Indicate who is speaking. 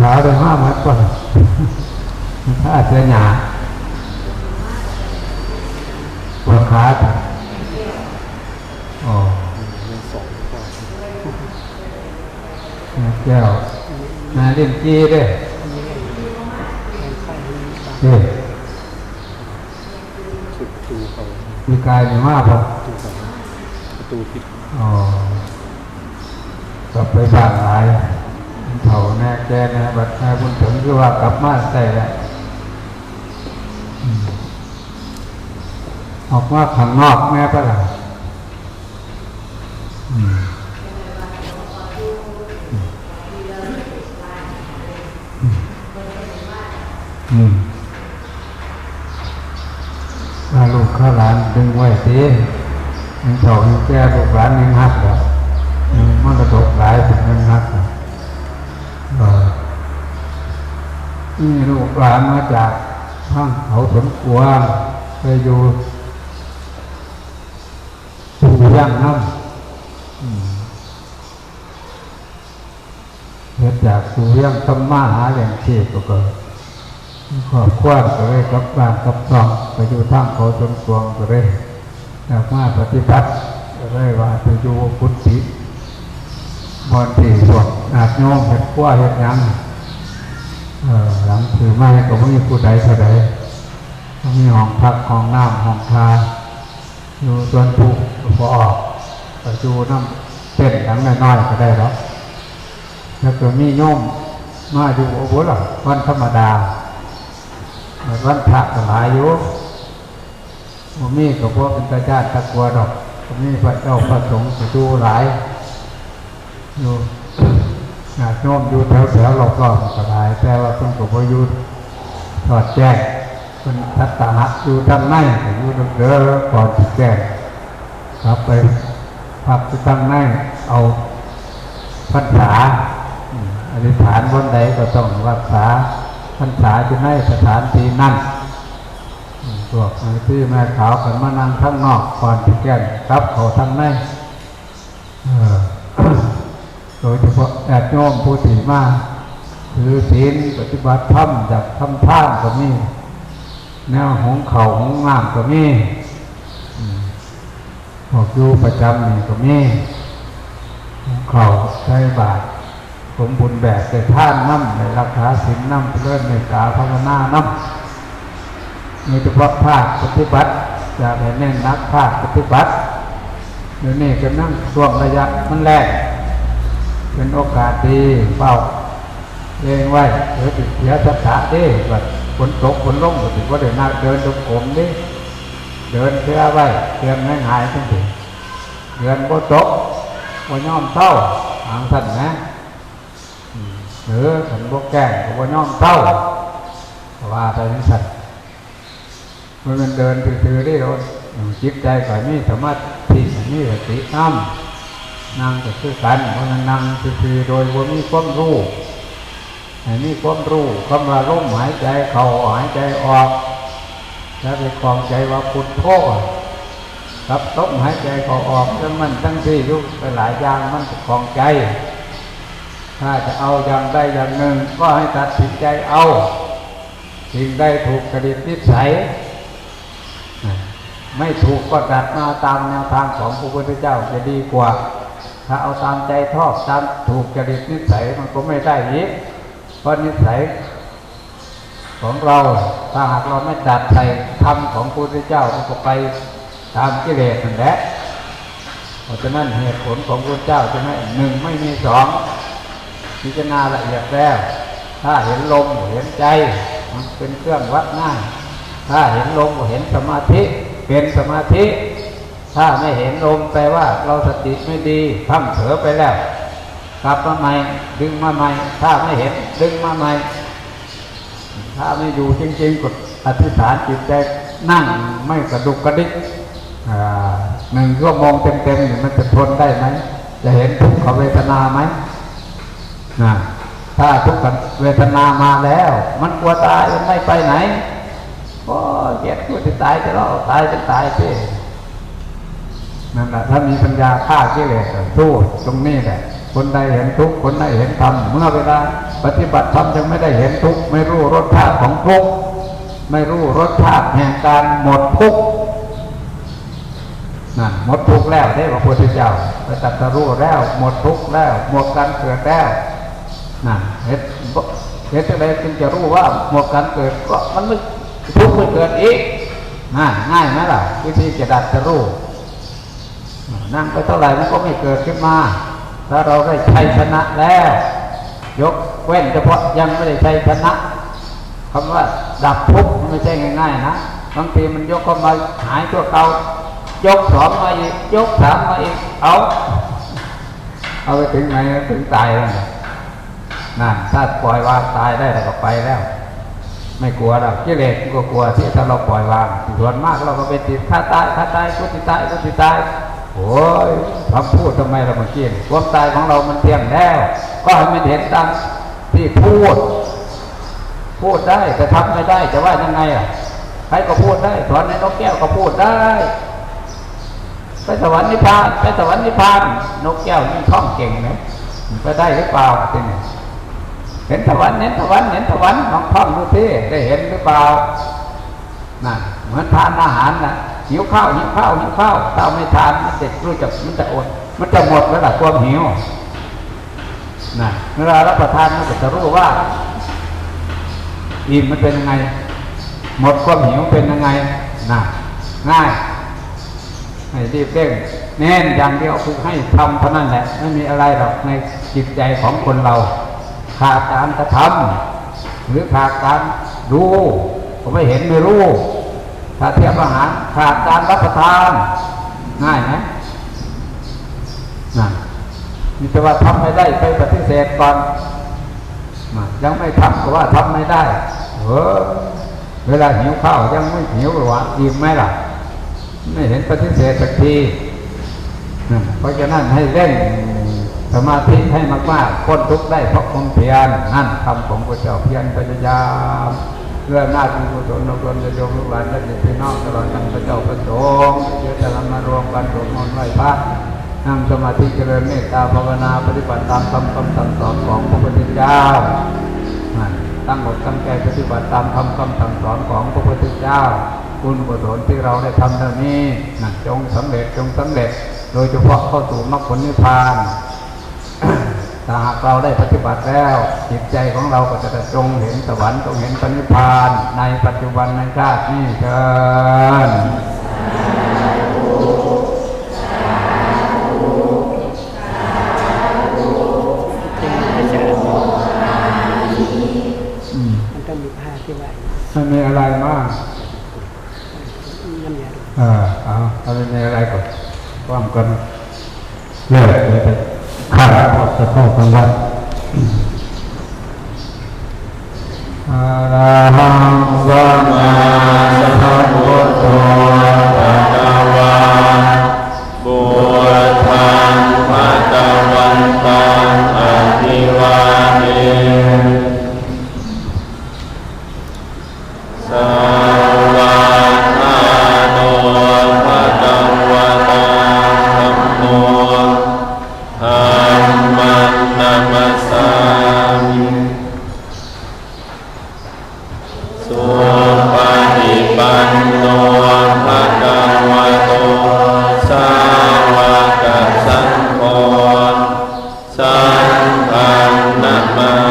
Speaker 1: ขาไปห้ามัดก่อนถ้าเสียหนาปวดขาอ๋อ
Speaker 2: ยังสองกว่า
Speaker 1: แก้วนาเล่นจีเด้
Speaker 2: ยังไข้ให้ตาม
Speaker 1: เด้
Speaker 2: สุดประตูเขา
Speaker 1: มีกายมีมากพอ
Speaker 2: ประตูเขาประตูปิด
Speaker 1: อ๋อกลับไปบ้านหลาย เถ่าแน่แกแน่บัดน่บุญถึงคือว่ากลับมาใส่แล้วอออกมาข้างนอกแม่ปะล่ะอืมอ้าลูกข้าหลานดึงไว้สิยังเถ่ายังแก่ลูกหลานยังหักแล้วยังมันกระตกหลายถึงยังหักแล้วเออ นี่ลูกหลานมาจากข้างเขาสวนกวางไปอยู่สู่ย่างน้ำเกิดจากสู่ย่างต้มมาหาแหล่งเชีพก็เกิดครอบครัวก็เลยกลับบ้านกลับซองไปอยู่ทางเขาสวนกวางก็เลยอยากมาปฏิบัติก็เลยว่าไปอยู่พุทธิบอนที่พวกอาจโยมเห็ดขั้วเห็ดยัง หลังถือไม้ก็ไม่มีผู้ใดเท่าใดก็มีห้องพักห้องน้ำห้องทาอยู่ส่วนผูกพอออกไปดูน้ำเต้นหลังน้อยๆก็ได้แล้วแล้วก็มีโยมมาดูโอ้โหหรอวันธรรมดาวันพระก็หลายอยู่บ่มีกับพวกเป็นตาญาติตะกลัวดอกก็มีพระเจ้าพระสงฆ์ก็ดูหลายอยู่ ญาติโยมอยู่แถวแถวๆรอบก็ได้แต่ว่าเพิ่นก็บ่อยู่ถอดแจ้งเพิ่นทัตตะหะอยู่ทางในอยู่เด้อก่อนสิแจ้งครับไปพักที่ทางในเอาพรรษาอธิษฐานบนใดก็ต้องรักษาพรรษาอยู่ในสถานที่นั้นอืมพวกที่แม่ขาวกันมานั่งข้างนอกก่อนสิแจ้งครับเขาทางในเออ โดยเฉพาะญาติโยมผู้ที่มาถือศีลปฏิบัติธรรมจากทำท่านก็มีแนวหงเขาหงงามก็มีอืมพวกอยู่ประจำนี่ก็มีหงเขาใช้บาตรสมบุญแบบในท่านน้ำในรักษาศีลน้ำเลื่อนในกาภาวนาน้ำโดยเฉพาะภาคปฏิบัติจะให้เน้นนักภาคปฏิบัติเดี๋ยวนี้ก็นั่งช่วงระยะมันแรก เป็นโอกาสดีเฝ้าเองไว้เดี๋ยวติดเสียสัทธะดิแบบฝนตกฝนลงก็ถือว่าเดินหน้าเดินตรงกลมดิเดินเสียไว้เตือนไม่หายทั้งทีเดินบ่ตกบ่ย่อมเศร้าหางท่นนะหรือฉันบ่แกล้งก็บ่ย่อมเศร้าว่าไปทั้งสัตว์มันเดินถือๆได้รถจิตใจก็มีสามาธิมีสติน้ำ นั่งก็คือกันเพราะนั้นนั่งคือโดยว่ามีความรู้ให้มีความรู้คำว่าลมหายใจเข้าหายใจออก แล้วไปคลองใจว่าพุทโธกับต้มหายใจเข้าออกแล้วมันทั้งที่อยุบไปหลายอย่างมันจะคลองใจ ถ้าจะเอาอย่างใดอย่างหนึ่ง ก็ให้ตัดสินใจเอาสิ่งใดถูกกระดิบนิสัยไม่ถูกก็ดัดมาตามแนวทางของพระพุทธเจ้าจะดีกว่า ถ้าเอาตามใจชอบตามถูกจริตนิสัยมันก็ไม่ได้อีกเพราะนิสัยของเราถ้าหากเราไม่ดัดใส่ธรรมของพระพุทธเจ้ามันก็ไปตามกิเลสนั่นแหละเพราะฉะนั้นเหตุผลของพระพุทธเจ้าจะไม่หนึ่งไม่มีสองพิจารณาละเอียดแล้ว ถ้าเห็นลมเห็นใจมันเป็นเครื่องวัดง่ายถ้าเห็นลมเห็นสมาธิเป็นสมาธิ ถ้าไม่เห็นลมแปลว่าเราสติไม่ดีพังเถอไปแล้ว กลับมาใหม่ดึงมาใหม่ ถ้าไม่เห็นดึงมาใหม่ ถ้าไม่อยู่จริงๆกดอธิษฐานจิตใจนั่งไม่กระดุกกระดิกหนึ่งชั่วโมงเต็มๆนี่มันจะทนได้ไหม จะเห็นทุกขเวทนาไหมนะถ้าทุกขเวทนามาแล้ว มันกลัวตายมันไม่ไปไหนโอ้เกลียดกลัวจะตายจะรอตายจะตายสิ นั่นแหละถ้ามีปัญญาฆ่ากิเลสสู้ตรงนี้แหละคนใดเห็นทุกคนใดเห็นธรรมเมื่อเวลาปฏิบัติธรรมยังไม่ได้เห็นทุกไม่รู้รสชาติของทุกไม่รู้รสชาติแห่งการหมดทุกนั่นหมดทุกแล้วได้พระพุทธเจ้าพระตรัสรู้แล้ว หมดทุกแล้ว หมดการเกิดแล้วนั่นเห็นบ่เห็นอะไรจึงจะรู้ว่าหมดการเกิดก็มันไม่ทุกข์ไม่เกิดอีกน่าง่ายไหมล่ะวิธีจะดัดจะรู้ นั่งไปเท่าไหร่มันก็ไม่เกิดขึ้นมา ถ้าเราได้ชัยชนะแล้ว ยกเว้นเฉพาะยังไม่ได้ชัยชนะคำว่าดับทุกข์มันไม่ใช่ง่ายๆนะบางทีมันยกเข้ามาหายตัวเก่ายกสองมาอีกยกสามมาอีกเอาเอาไปถึงไหนถึงตายแล้วนะนั่นถ้าปล่อยวางตายได้เราก็ไปแล้ว ไม่กลัวหรอกกิเลสก็กลัวที่ถ้าเราปล่อยวางส่วนมากเราก็ไปติดฆ่าตายฆ่าตายกูติตายกูติตาย โอ้ยคำพูดทำไมเราเมื่อกี้นี่ความตายของเรามันเที่ยงแล้ว ก็ให้มันเห็นตามที่พูด พูดได้แต่ทำไม่ได้จะว่ายังไงอะใครก็พูดได้สอนในนกแก้วก็พูดได้ไปสวรรค์นิพพานไปสวรรค์นิพพานนกแก้วยิ่งท่องเก่งนะไปได้หรือเปล่าทีนี้เห็นสวรรค์เห็นสวรรค์เห็นสวรรค์ลองท่องดูสิได้เห็นหรือเปล่านั่นเหมือนทานอาหารน่ะ หิวข้าวหิวข้าวหิวข้าวถ้าวไม่ทานมันจะรู้จักมันจะอด มันจะหมดแล้วล่ะความหิวนะเวลารับประทานมันจะรู้ว่าอิ่มมันเป็นยังไง หมดความหิวเป็นยังไงนะง่ายให้รีบเร่งแน่นอย่างเดียวคือให้ทำเท่านั้นแหละไม่มีอะไรหรอกในจิตใจของคนเรา ขาดการกระทำหรือขาดการดูผมไม่เห็นไม่รู้ ถ้าเทียบอาหารขาดการรับประทาน ง่ายไหมนั่นมีแต่ว่าทำไม่ได้ไปปฏิเสธก่อนยังไม่ทำก็ว่าทำไม่ได้เออเวลาหิวข้าวยังไม่หิวหรอวะอิ่มไหมล่ะ ไม่เห็นปฏิเสธสักทีเพราะฉะนั้นให้เล่นสมาธิให้มากๆพ้นทุกข์ได้เพราะความเพียรนั่นคำของพระเจ้าเพียรพยายาม เพื่อหน้าที่กุศลนกลจะโยมลูกหลานและเด็กพี่น้องตลอดทั้งพระเจ้าพระสงฆ์เยอะจะนำมารวมกันสวดมนต์ไหว้พระนั่งสมาธิเจริญเมตตาภาวนาปฏิบัติตามคำคำสั่งสอนของพระพุทธเจ้าตั้งอกตั้งใจปฏิบัติตามคำคำสั่งสอนของพระพุทธเจ้า คุณกุศลที่เราได้ทำเท่านี้จงสำเร็จจงสำเร็จ โดยเฉพาะเข้าสู่มรรคผลนิพพาน ถ้าหากเราได้ปฏิบัติแล้ว จิตใจของเราก็จะจงเห็นสวรรค์จงเห็นพระนิพพาน ในปัจจุบันในชาตินี้เชิญ
Speaker 2: เป็นอาจารย์
Speaker 1: อืม
Speaker 2: มันต้องมีผ้าที่ไหว
Speaker 1: ไม่มีอะไรมาก
Speaker 2: น้ำยา
Speaker 1: เออเอาเอาไม่มีอะไรก่อนความกันเลิกเลย ข้าพอจะเข้ากลางวันอะระหังสัมมาสัมพุท
Speaker 3: สังฆนามา